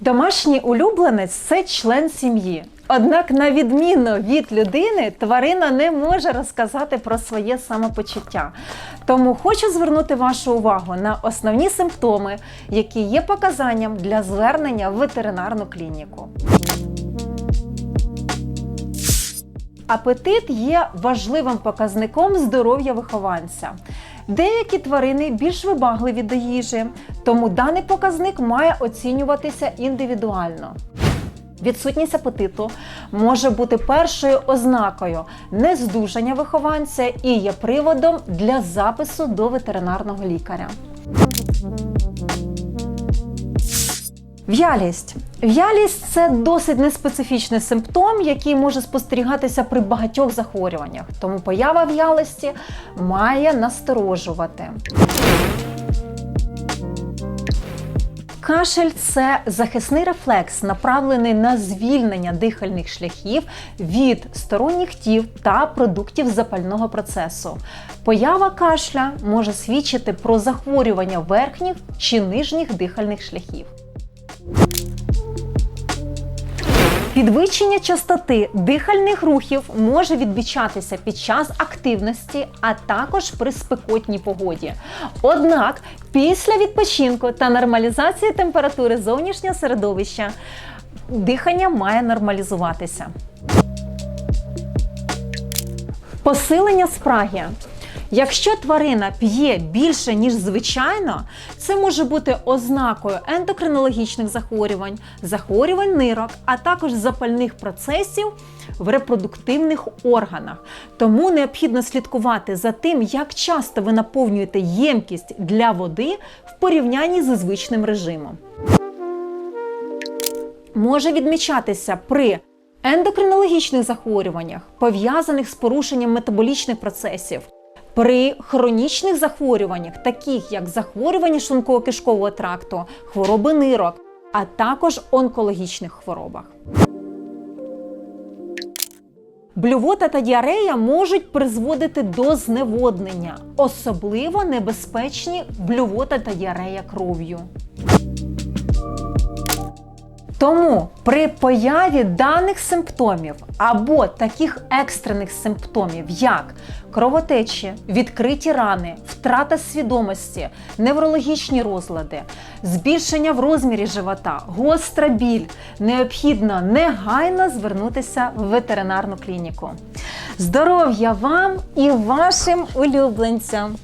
Домашній улюбленець це член сім'ї. Однак, на відміну від людини, тварина не може розказати про своє самопочуття. Тому хочу звернути вашу увагу на основні симптоми, які є показанням для звернення в ветеринарну клініку. Апетит є важливим показником здоров'я вихованця. Деякі тварини більш вибагливі до їжі, тому даний показник має оцінюватися індивідуально. Відсутність апетиту може бути першою ознакою нездужання вихованця і є приводом для запису до ветеринарного лікаря. В'ялість. В'ялість це досить неспецифічний симптом, який може спостерігатися при багатьох захворюваннях. Тому поява в'ялості має насторожувати. Кашель це захисний рефлекс, направлений на звільнення дихальних шляхів від сторонніх тів та продуктів запального процесу. Поява кашля може свідчити про захворювання верхніх чи нижніх дихальних шляхів. Підвищення частоти дихальних рухів може відмічатися під час активності, а також при спекотній погоді. Однак після відпочинку та нормалізації температури зовнішнього середовища дихання має нормалізуватися. Посилення спраги. Якщо тварина п'є більше, ніж звичайно, це може бути ознакою ендокринологічних захворювань, захворювань нирок, а також запальних процесів в репродуктивних органах. Тому необхідно слідкувати за тим, як часто ви наповнюєте ємкість для води в порівнянні зі звичним режимом. Може відмічатися при ендокринологічних захворюваннях, пов'язаних з порушенням метаболічних процесів. При хронічних захворюваннях, таких як захворювання шлунково-кишкового тракту, хвороби нирок, а також онкологічних хворобах. Блювота та діарея можуть призводити до зневоднення. Особливо небезпечні блювота та діарея кров'ю. Тому при появі даних симптомів або таких екстрених симптомів, як кровотечі, відкриті рани, втрата свідомості, неврологічні розлади, збільшення в розмірі живота, гостра біль, необхідно негайно звернутися в ветеринарну клініку. Здоров'я вам і вашим улюбленцям!